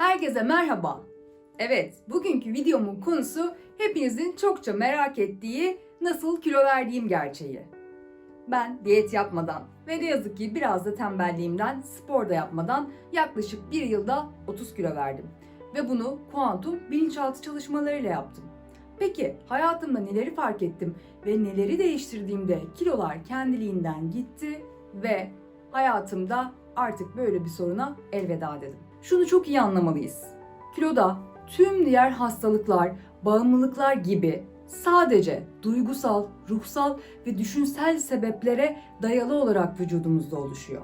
Herkese merhaba. Evet, bugünkü videomun konusu hepinizin çokça merak ettiği nasıl kilo verdiğim gerçeği. Ben diyet yapmadan ve ne yazık ki biraz da tembelliğimden spor da yapmadan yaklaşık bir yılda 30 kilo verdim. Ve bunu kuantum bilinçaltı çalışmalarıyla yaptım. Peki hayatımda neleri fark ettim ve neleri değiştirdiğimde kilolar kendiliğinden gitti ve hayatımda artık böyle bir soruna elveda dedim. Şunu çok iyi anlamalıyız. Kiloda tüm diğer hastalıklar, bağımlılıklar gibi sadece duygusal, ruhsal ve düşünsel sebeplere dayalı olarak vücudumuzda oluşuyor.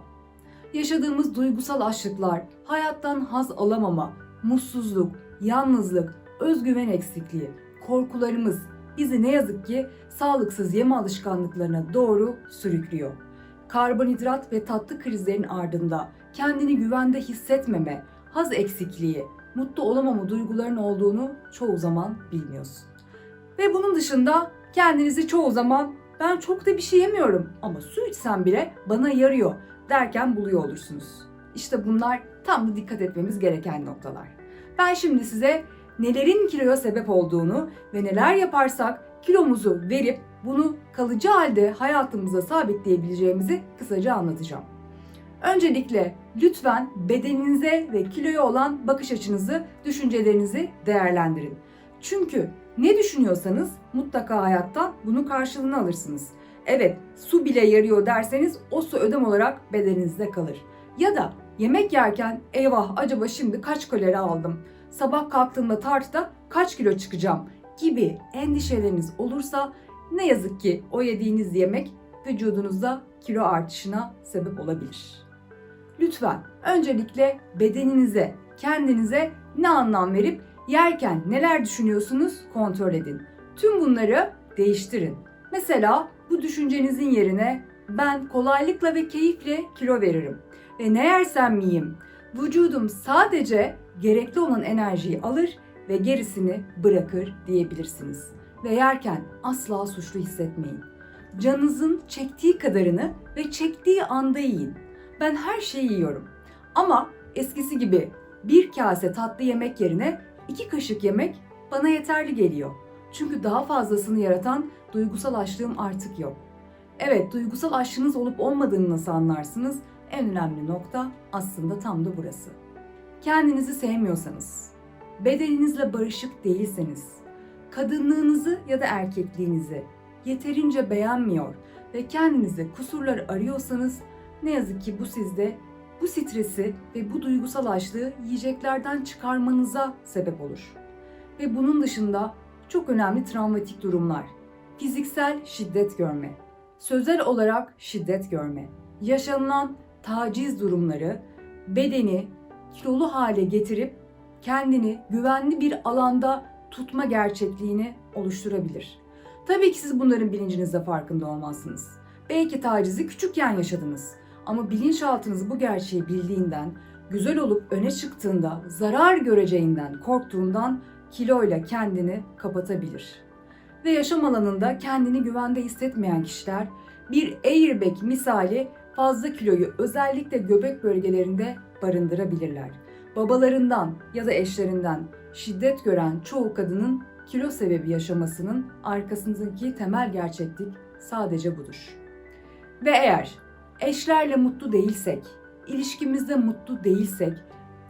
Yaşadığımız duygusal açlıklar, hayattan haz alamama, mutsuzluk, yalnızlık, özgüven eksikliği, korkularımız bizi ne yazık ki sağlıksız yeme alışkanlıklarına doğru sürüklüyor. Karbonhidrat ve tatlı krizlerin ardında kendini güvende hissetmeme, haz eksikliği, mutlu olamama duyguların olduğunu çoğu zaman bilmiyorsun. Ve bunun dışında kendinizi çoğu zaman ben çok da bir şey yemiyorum ama su içsem bile bana yarıyor derken buluyor olursunuz. İşte bunlar tam da dikkat etmemiz gereken noktalar. Ben şimdi size nelerin kiloya sebep olduğunu ve neler yaparsak kilomuzu verip bunu kalıcı halde hayatımıza sabitleyebileceğimizi kısaca anlatacağım. Öncelikle lütfen bedeninize ve kiloya olan bakış açınızı, düşüncelerinizi değerlendirin. Çünkü ne düşünüyorsanız mutlaka hayatta bunun karşılığını alırsınız. Evet, su bile yarıyor derseniz o su ödem olarak bedeninizde kalır. Ya da yemek yerken eyvah acaba şimdi kaç kalori aldım? Sabah kalktığımda tartıda kaç kilo çıkacağım gibi endişeleriniz olursa ne yazık ki o yediğiniz yemek vücudunuzda kilo artışına sebep olabilir. Lütfen öncelikle bedeninize, kendinize ne anlam verip yerken neler düşünüyorsunuz kontrol edin. Tüm bunları değiştirin. Mesela bu düşüncenizin yerine ben kolaylıkla ve keyifle kilo veririm ve ne yersem yiyeyim vücudum sadece gerekli olan enerjiyi alır ve gerisini bırakır diyebilirsiniz. Ve yerken asla suçlu hissetmeyin. Canınızın çektiği kadarını ve çektiği anda yiyin. Ben her şeyi yiyorum. Ama eskisi gibi bir kase tatlı yemek yerine iki kaşık yemek bana yeterli geliyor. Çünkü daha fazlasını yaratan duygusal açlığım artık yok. Evet, duygusal açlığınız olup olmadığını nasıl anlarsınız? En önemli nokta aslında tam da burası. Kendinizi sevmiyorsanız, bedeninizle barışık değilseniz, kadınlığınızı ya da erkekliğinizi yeterince beğenmiyor ve kendinize kusurlar arıyorsanız ne yazık ki bu sizde bu stresi ve bu duygusal açlığı yiyeceklerden çıkarmanıza sebep olur. Ve bunun dışında çok önemli travmatik durumlar. Fiziksel şiddet görme, sözel olarak şiddet görme, yaşanılan taciz durumları bedeni kilolu hale getirip kendini güvenli bir alanda tutma gerçekliğini oluşturabilir. Tabii ki siz bunların bilincinizde farkında olmazsınız. Belki tacizi küçükken yaşadınız ama bilinçaltınız bu gerçeği bildiğinden, güzel olup öne çıktığında zarar göreceğinden korktuğundan kiloyla kendini kapatabilir. Ve yaşam alanında kendini güvende hissetmeyen kişiler bir airbag misali fazla kiloyu özellikle göbek bölgelerinde barındırabilirler. Babalarından ya da eşlerinden şiddet gören çoğu kadının kilo sebebi yaşamasının arkasındaki temel gerçeklik sadece budur. Ve eğer eşlerle mutlu değilsek, ilişkimizde mutlu değilsek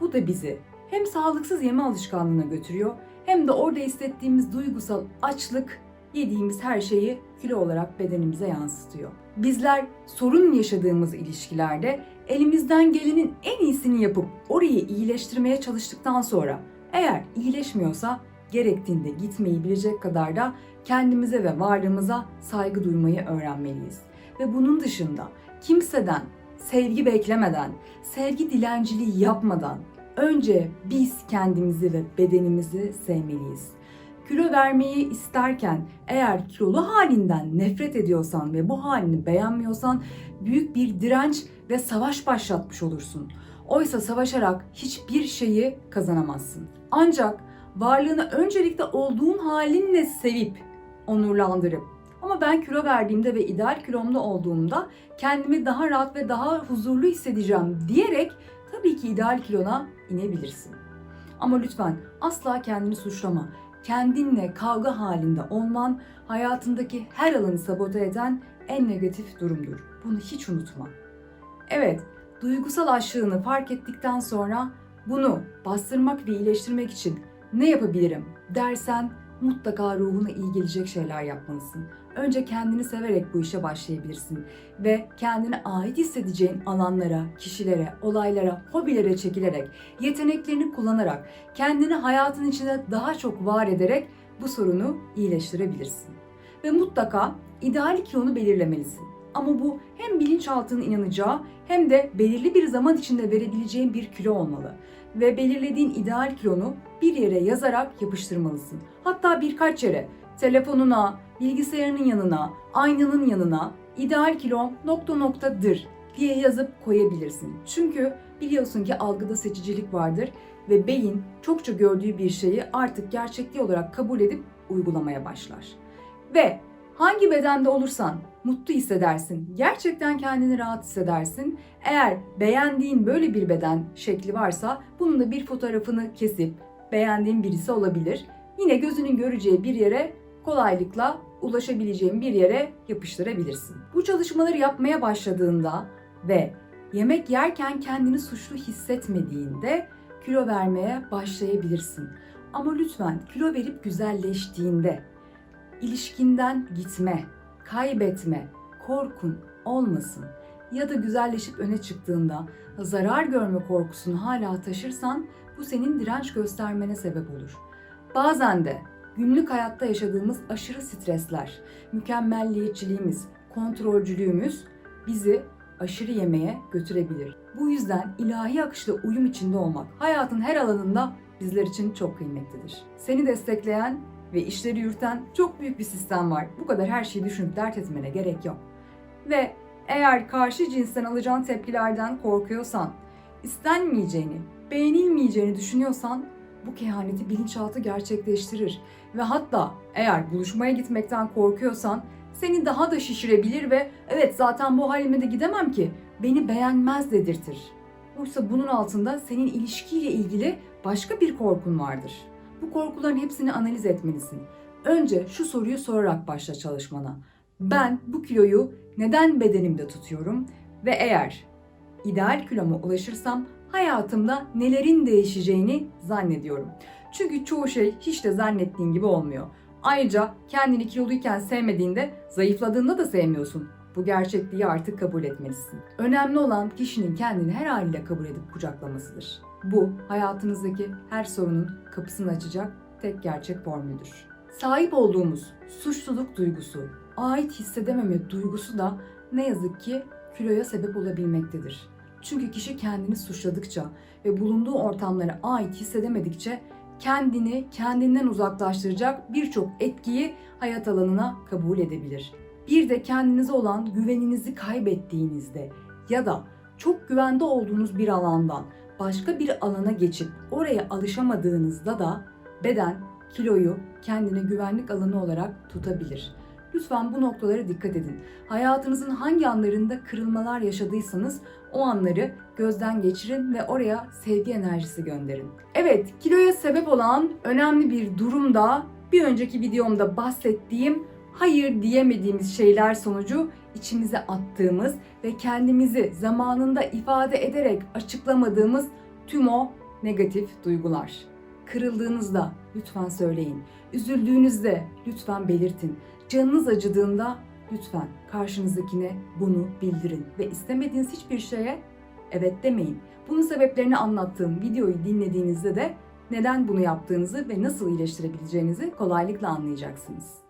bu da bizi hem sağlıksız yeme alışkanlığına götürüyor hem de orada hissettiğimiz duygusal açlık yediğimiz her şeyi kilo olarak bedenimize yansıtıyor. Bizler sorun yaşadığımız ilişkilerde elimizden gelenin en iyisini yapıp orayı iyileştirmeye çalıştıktan sonra eğer iyileşmiyorsa gerektiğinde gitmeyi bilecek kadar da kendimize ve varlığımıza saygı duymayı öğrenmeliyiz. Ve bunun dışında kimseden sevgi beklemeden, sevgi dilenciliği yapmadan önce biz kendimizi ve bedenimizi sevmeliyiz. Kilo vermeyi isterken eğer kilolu halinden nefret ediyorsan ve bu halini beğenmiyorsan büyük bir direnç ve savaş başlatmış olursun. Oysa savaşarak hiçbir şeyi kazanamazsın. Ancak varlığını öncelikle olduğun halinle sevip onurlandırıp ama ben kilo verdiğimde ve ideal kilomda olduğumda kendimi daha rahat ve daha huzurlu hissedeceğim diyerek tabii ki ideal kilona inebilirsin. Ama lütfen asla kendini suçlama. Kendinle kavga halinde olman hayatındaki her alanı sabote eden en negatif durumdur. Bunu hiç unutma. Evet, duygusal açlığını fark ettikten sonra bunu bastırmak ve iyileştirmek için ne yapabilirim dersen mutlaka ruhuna iyi gelecek şeyler yapmalısın. Önce kendini severek bu işe başlayabilirsin ve kendine ait hissedeceğin alanlara, kişilere, olaylara, hobilere çekilerek, yeteneklerini kullanarak, kendini hayatın içinde daha çok var ederek bu sorunu iyileştirebilirsin. Ve mutlaka ideal kilonu belirlemelisin. Ama bu hem bilinçaltının inanacağı hem de belirli bir zaman içinde verebileceğin bir kilo olmalı. Ve belirlediğin ideal kilonu bir yere yazarak yapıştırmalısın. Hatta birkaç yere, telefonuna, bilgisayarının yanına, aynanın yanına ideal kilo nokta noktadır diye yazıp koyabilirsin. Çünkü biliyorsun ki algıda seçicilik vardır ve beyin çokça gördüğü bir şeyi artık gerçekliği olarak kabul edip uygulamaya başlar. Ve hangi bedende olursan mutlu hissedersin. Gerçekten kendini rahat hissedersin. Eğer beğendiğin böyle bir beden şekli varsa bunun da bir fotoğrafını kesip beğendiğin birisi olabilir. Yine gözünün göreceği bir yere kolaylıkla ulaşabileceğin bir yere yapıştırabilirsin. Bu çalışmaları yapmaya başladığında ve yemek yerken kendini suçlu hissetmediğinde kilo vermeye başlayabilirsin. Ama lütfen kilo verip güzelleştiğinde ilişkinden gitme, kaybetme, korkun olmasın. Ya da güzelleşip öne çıktığında zarar görme korkusunu hala taşırsan bu senin direnç göstermene sebep olur. Bazen de günlük hayatta yaşadığımız aşırı stresler, mükemmelliyetçiliğimiz, kontrolcülüğümüz bizi aşırı yemeğe götürebilir. Bu yüzden ilahi akışla uyum içinde olmak hayatın her alanında bizler için çok kıymetlidir. Seni destekleyen ve işleri yürüten çok büyük bir sistem var. Bu kadar her şeyi düşünüp dert etmene gerek yok. Ve eğer karşı cinsten alacağın tepkilerden korkuyorsan, istenmeyeceğini, beğenilmeyeceğini düşünüyorsan bu kehaneti bilinçaltı gerçekleştirir. Ve hatta eğer buluşmaya gitmekten korkuyorsan seni daha da şişirebilir ve evet zaten bu halime de gidemem ki beni beğenmez dedirtir. Oysa bunun altında senin ilişkiyle ilgili başka bir korkun vardır. Bu korkuların hepsini analiz etmelisin. Önce şu soruyu sorarak başla çalışmana. Ben bu kiloyu neden bedenimde tutuyorum ve eğer ideal kiloma ulaşırsam hayatımda nelerin değişeceğini zannediyorum. Çünkü çoğu şey hiç de zannettiğin gibi olmuyor. Ayrıca kendini kiloluyken sevmediğinde zayıfladığında da sevmiyorsun. Bu gerçekliği artık kabul etmelisin. Önemli olan kişinin kendini her haliyle kabul edip kucaklamasıdır. Bu hayatınızdaki her sorunun kapısını açacak tek gerçek formüldür. Sahip olduğumuz suçluluk duygusu, ait hissedememe duygusu da ne yazık ki kiloya sebep olabilmektedir. Çünkü kişi kendini suçladıkça ve bulunduğu ortamlara ait hissedemedikçe kendini kendinden uzaklaştıracak birçok etkiyi hayat alanına kabul edebilir. Bir de kendinize olan güveninizi kaybettiğinizde ya da çok güvende olduğunuz bir alandan başka bir alana geçip oraya alışamadığınızda da beden kiloyu kendine güvenlik alanı olarak tutabilir. Lütfen bu noktalara dikkat edin. Hayatınızın hangi anlarında kırılmalar yaşadıysanız o anları gözden geçirin ve oraya sevgi enerjisi gönderin. Evet, kiloya sebep olan önemli bir durumda bir önceki videomda bahsettiğim hayır diyemediğimiz şeyler sonucu içimize attığımız ve kendimizi zamanında ifade ederek açıklamadığımız tüm o negatif duygular. Kırıldığınızda lütfen söyleyin. Üzüldüğünüzde lütfen belirtin. Canınız acıdığında lütfen karşınızdakine bunu bildirin ve istemediğiniz hiçbir şeye evet demeyin. Bunun sebeplerini anlattığım videoyu dinlediğinizde de neden bunu yaptığınızı ve nasıl iyileştirebileceğinizi kolaylıkla anlayacaksınız.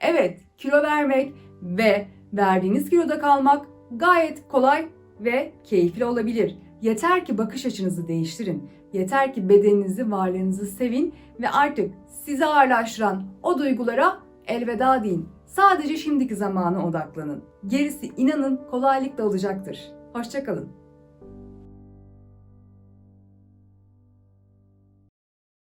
Evet, kilo vermek ve verdiğiniz kiloda kalmak gayet kolay ve keyifli olabilir. Yeter ki bakış açınızı değiştirin. Yeter ki bedeninizi, varlığınızı sevin ve artık sizi ağırlaştıran o duygulara elveda deyin. Sadece şimdiki zamana odaklanın. Gerisi inanın kolaylıkla olacaktır. Hoşçakalın.